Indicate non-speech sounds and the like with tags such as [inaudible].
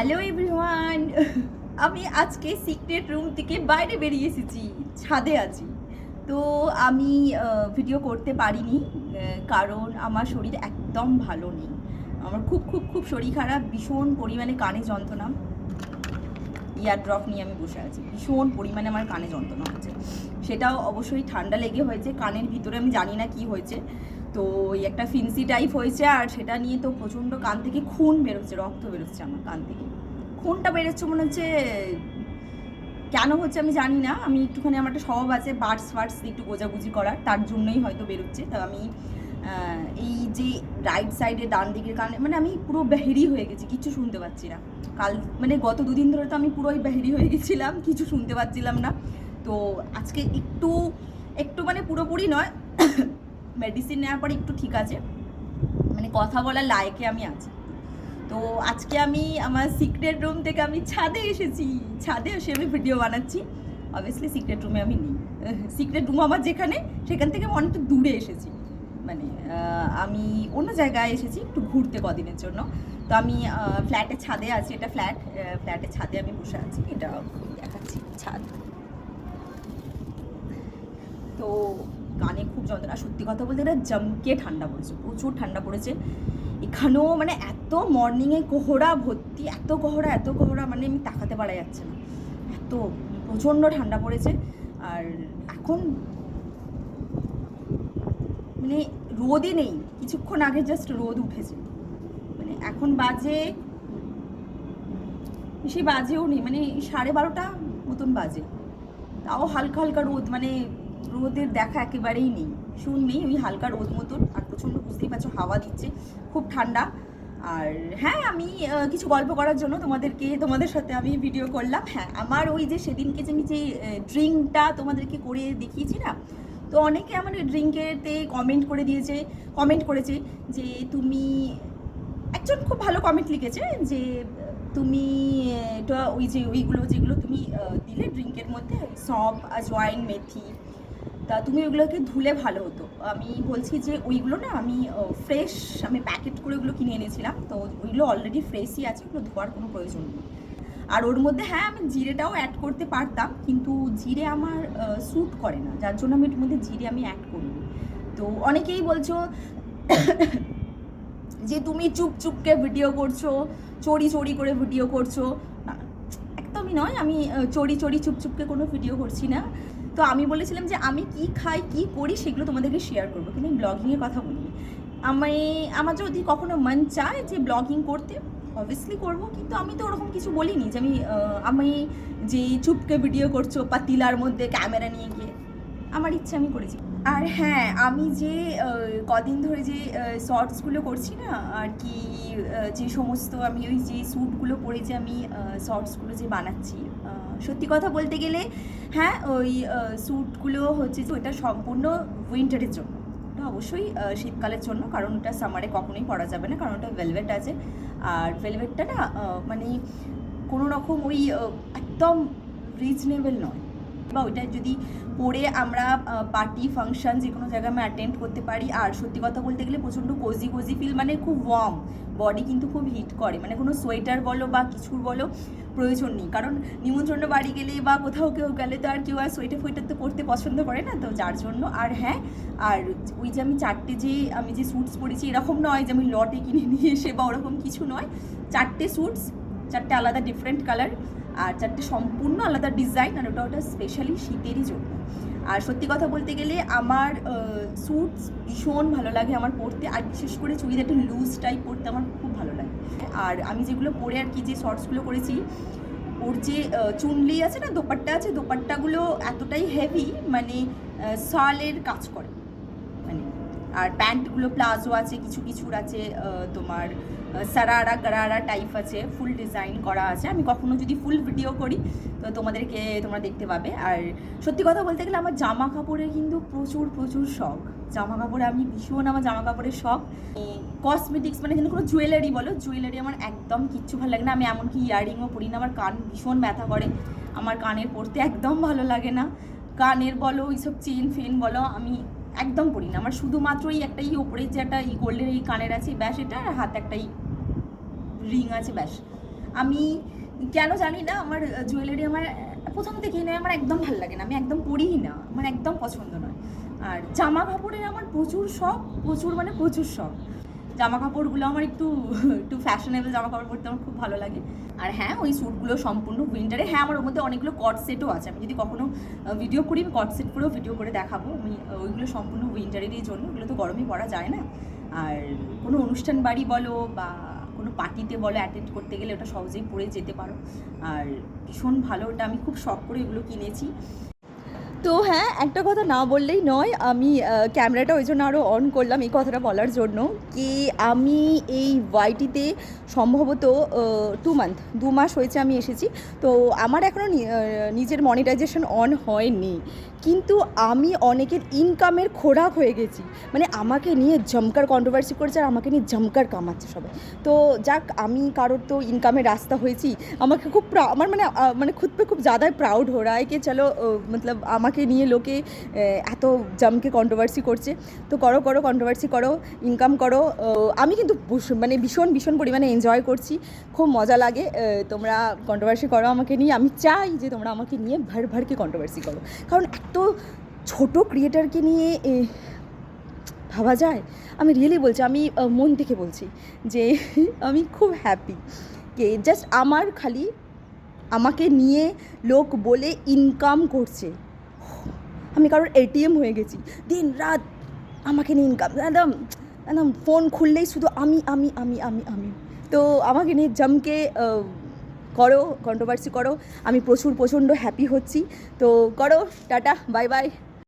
Hello everyone. আমি আজকে secret room থেকে বাইরে বেরিয়ে এসেছি, ছাদে আছি। তো আমি ভিডিও করতে পারিনি কারণ আমার শরীর একদম ভালো নেই। আমার খুব খুব খুব শরীর খারাপ, ভীষণ পরিমাণে কানে যন্ত্রণা। ইয়ার ড্রপ নিয়ে আমি বসে আছি, ভীষণ পরিমাণে আমার কানে যন্ত্রণা হচ্ছে। সেটাও অবশ্যই ঠান্ডা লেগে হয়েছে, কানের ভিতরে আমি জানি না কি হয়েছে। তো ওই একটা ফিন্সি টাইপ হয়েছে আর সেটা নিয়ে তো প্রচণ্ড কান থেকে খুন বেরোচ্ছে, রক্ত বেরোচ্ছে আমার কান থেকে। খুনটা বেরোচ্ছে মনে হচ্ছে, কেন হচ্ছে আমি জানি না। আমি একটুখানি আমার একটা স্বভাব আছে, বার্ডস ফার্ডস একটু গোজাগুজি করার, তার জন্যই হয়তো বেরোচ্ছে। তো আমি এই যে রাইট সাইডে ডান দিকের কানে মানে আমি পুরো বেহেরি হয়ে গেছি কিছু শুনতে পাচ্ছি না। কাল মানে গত দুদিন ধরে তো আমি পুরোই বেহেরি হয়ে গেছিলাম, কিছু শুনতে পাচ্ছিলাম না। তো আজকে একটু একটু মানে পুরোপুরি নয় মেডিসিন নেওয়ার পরে একটু ঠিক আছে। মানে কথা বলার লায়কে আমি আছি। তো আজকে আমি আমার সিক্রেট রুম থেকে আমি ছাদে এসেছি। ছাদে এসে আমি ভিডিও বানাচ্ছি। অবভিয়াসলি সিক্রেট রুমে আমি নেই। সিক্রেট রুম আমার যেখানে, সেখান থেকে অনেকটা দূরে এসেছি। মানে আমি অন্য জায়গায় এসেছি একটু ঘুরতে কদিনের জন্য। তো আমি ফ্ল্যাটের ছাদে আছি। এটা ফ্ল্যাট ফ্ল্যাটের ছাদে আমি বসে আছি। এটা দেখাচ্ছি ছাদ। তো কানে খুব যন্ত্রণা। সত্যি কথা বলতে এটা জমকে ঠান্ডা পড়েছে প্রচুর ঠান্ডা পড়েছে এখানেও মানে এত মর্নিংয়ে কোহরা ভর্তি, এত কোহরা এত কোহরা মানে আমি তাকাতে পারা যাচ্ছে না। এত, প্রচণ্ড ঠান্ডা পড়েছে। আর এখন মানে রোদই নেই, কিছুক্ষণ আগে জাস্ট রোদ উঠেছে। মানে এখন বাজে, বেশি বাজেও নেই মানে সাড়ে বারোটা মতন বাজে। তাও হালকা হালকা রোদ মানে রোদের দেখা একেবারেই নেই। শুন নেই হালকা রোদ মতন, আর প্রচণ্ড বুঝতেই পারছ হাওয়া দিচ্ছে, খুব ঠান্ডা। আর হ্যাঁ আমি কিছু গল্প করার জন্য তোমাদেরকে, তোমাদের সাথে আমি ভিডিও করলাম। হ্যাঁ আমার ওই যে সেদিনকে যে আমি যে ড্রিঙ্কটা তোমাদেরকে করে দেখিয়েছি না, তো অনেকে আমার ড্রিঙ্কেতে কমেন্ট করে দিয়েছে কমেন্ট করেছে যে তুমি, একজন খুব ভালো কমেন্ট লিখেছে যে, তুমি এটা ওই যে, ওইগুলো যেগুলো তুমি দিলে ড্রিঙ্কের মধ্যে, সব আজওয়াইন মেথি তা তুমি ওগুলোকে ধুলে ভালো হতো। আমি বলছি যে ওইগুলো না আমি ফ্রেশ আমি প্যাকেট করে ওগুলো কিনে এনেছিলাম। তো ওইগুলো অলরেডি ফ্রেশই আছে, ওগুলো ধোয়ার কোনো প্রয়োজন নেই। আর ওর মধ্যে হ্যাঁ আমি জিরেটাও অ্যাড করতে পারতাম, কিন্তু জিরে আমার স্যুট করে না। যার জন্য আমি এর মধ্যে জিরে আমি অ্যাড করিনি। তো অনেকেই বলছো যে তুমি চুপ চুপকে ভিডিও করছ, চড়ি চড়ি করে ভিডিও করছ। একদমই নয়। আমি চড়ি চড়ি চুপ চুপকে কোনো ভিডিও করছি না। তো আমি বলেছিলাম যে আমি কি খাই, কি করি সেগুলো তোমাদেরকে শেয়ার করব। কিন্তু আমি ব্লগিংয়ের কথা বলিনি। আমি, আমার যদি কখনো মন চায় যে ব্লগিং করতে অবভিয়াসলি করব। কিন্তু আমি তো ওরকম কিছু বলিনি যে আমি আমি যে চুপকে ভিডিও করছ পাতিলার মধ্যে ক্যামেরা নিয়ে গিয়ে, আমার ইচ্ছে আমি করেছি। আর হ্যাঁ আমি যে কদিন ধরে যে শর্টসগুলো করছি না, আর কি যে সমস্ত আমি ওই যে স্যুটগুলো পরে যে আমি শর্টসগুলো যে বানাচ্ছি সত্যি কথা বলতে গেলে হ্যাঁ ওই স্যুটগুলো হচ্ছে যে ওটা সম্পূর্ণ উইন্টারের জন্য। ওটা অবশ্যই শীতকালের জন্য, কারণ ওটা সামারে কখনোই পরা যাবে না, কারণ ওটা ভেলভেট আছে। আর ভেলভেটটা না মানে কোনো রকম ওই একদম রিজনেবল নয়। বা ওইটা যদি পরে আমরা পার্টি ফাংশন যে কোনো জায়গায় আমরা অ্যাটেন্ড করতে পারি। আর সত্যি কথা বলতে গেলে প্রচণ্ড কোজি কোজি ফিল মানে খুব ওয়ার্ম বডি কিন্তু খুব হিট করে। মানে কোনো সোয়েটার বলো বা কিছুর বলো প্রয়োজন নেই। কারণ নিমন্ত্রণ বাড়ি গেলে বা কোথাও কেউ গেলে তো আর কেউ আর সোয়েটার ফোয়েটার তো পরতে পছন্দ করে না, তো যার জন্য। আর হ্যাঁ আর ওই যে আমি চারটে যে, আমি যে স্যুটস পরেছি, এরকম নয় যে আমি লটে কিনে নিয়ে এসে বা ওরকম কিছু নয়। চারটে স্যুটস চারটে আলাদা ডিফারেন্ট কালার আর চারটে সম্পূর্ণ আলাদা ডিজাইন আর ওটা ওটা স্পেশালি শীতেরই জন্য। আর সত্যি কথা বলতে গেলে আমার স্যুটস ভীষণ ভালো লাগে আমার পরতে, আর বিশেষ করে চুড়িদার একটু লুজ টাইপ পরতে আমার খুব ভালো লাগে। আর আমি যেগুলো পরে আর কি যে শর্টসগুলো করেছি, ওর যে চুনলি আছে না, দোপাট্টা আছে, দোপাট্টাগুলো এতটাই হেভি মানে সালের কাজ করে। মানে আর প্যান্টগুলো প্লাজো আছে, কিছু কিছুর আছে তোমার সারারা গারারা টাইপ আছে ফুল ডিজাইন করা আছে। আমি কখনো যদি ফুল ভিডিও করি, তো তোমাদেরকে তোমরা দেখতে পাবে। আর সত্যি কথা বলতে গেলে আমার জামা কাপড়ের কিন্তু প্রচুর প্রচুর শখ। জামা কাপড়ে আমি ভীষণ আমার জামা কাপড়ের শখ। কসমেটিক্স মানে কিন্তু কোনো জুয়েলারি বলো জুয়েলারি আমার একদম কিচ্ছু ভালো লাগে না। আমি এমনকি ইয়াররিংও পরি না। আমার কান ভীষণ ব্যথা করে। আমার কানের পরতে একদম ভালো লাগে না। কানের বলো এইসব চেন ফেন বলো, আমি একদম পরি না আমার শুধুমাত্র এই একটা এই ওপরে যে একটা এই গোল্ডের এই কানের আছে, ব্যাস এটা, আর হাতে একটা রিং আছে, ব্যাস। আমি কেন জানি না, আমার জুয়েলারি আমার প্রথম থেকেই নয় আমার একদম ভালো লাগে না। আমি একদম পরিই না, আমার একদম পছন্দ নয়। আর জামা কাপড়ের আমার প্রচুর শখ, প্রচুর মানে প্রচুর শখ। জামা কাপড়গুলো আমার একটু একটু ফ্যাশনেবল জামা কাপড় পরতে আমার খুব ভালো লাগে। আর হ্যাঁ ওই স্যুটগুলো সম্পূর্ণ উইন্টারে হ্যাঁ আমার ওর মধ্যে অনেকগুলো কট সেটও আছে। আমি যদি কখনো ভিডিও করি, আমি কট সেট করেও ভিডিও করে দেখাবো। আমি ওইগুলো সম্পূর্ণ উইন্টারেরই জন্য, ওগুলো তো গরমে পরা যায় না। আর কোনো অনুষ্ঠান বাড়ি বলো বা কোনো পার্টিতে বলো অ্যাটেন্ড করতে গেলে ওটা সহজেই পরে যেতে পারো। আর ভীষণ ভালো, ওটা আমি খুব শখ করে এগুলো কিনেছি। তো হ্যাঁ একটা কথা না বললেই নয়, আমি ক্যামেরাটা ওই জন্য আরও অন করলাম এই কথাটা বলার জন্য কি আমি এই ওয়াইটিতে সম্ভবত টু মান্থ দু মাস হয়েছে আমি এসেছি। তো আমার এখনও নিজের মনিটাইজেশন অন হয়নি। কিন্তু আমি অনেকের ইনকামের খোরাক হয়ে গেছি। মানে আমাকে নিয়ে জমকার কন্ট্রোভার্সি করেছে আর আমাকে নিয়ে জমকার কামাচ্ছে সবাই। তো যাক, আমি কারোর তো ইনকামের রাস্তা হয়েছি। আমাকে খুব আমার মানে মানে খুদ্ পে খুব জাদাই প্রাউড হো, রায় কে, চলো মতলব আমার আমাকে নিয়ে লোকে এত জমকে কন্ট্রোভার্সি করছে। তো করো করো কন্ট্রোভার্সি করো ইনকাম করো। আমি কিন্তু মানে ভীষণ ভীষণ পরিমাণে এনজয় করছি। খুব মজা লাগে। তোমরা কন্ট্রোভার্সি করো আমাকে নিয়ে। আমি চাই যে তোমরা আমাকে নিয়ে ভার, ভরকে কন্ট্রোভার্সি করো। কারণ এত ছোট ক্রিয়েটারকে নিয়ে ভাবা যায়? আমি রিয়েলি বলছি, আমি মন থেকে বলছি যে [laughs] আমি খুব হ্যাপি কে জাস্ট আমার খালি আমাকে নিয়ে লোক বলে ইনকাম করছে। আমি কারোর এটিএম হয়ে গেছি। দিন, রাত আমাকে নিয়ে ইনকাম একদম একদম ফোন খুললেই শুধু আমি আমি আমি আমি আমি। তো আমাকে নিয়ে জমকে করো কন্ট্রোভার্সি করো। আমি প্রচুর, প্রচণ্ড হ্যাপি হচ্ছি। তো করো, টাটা বাই বাই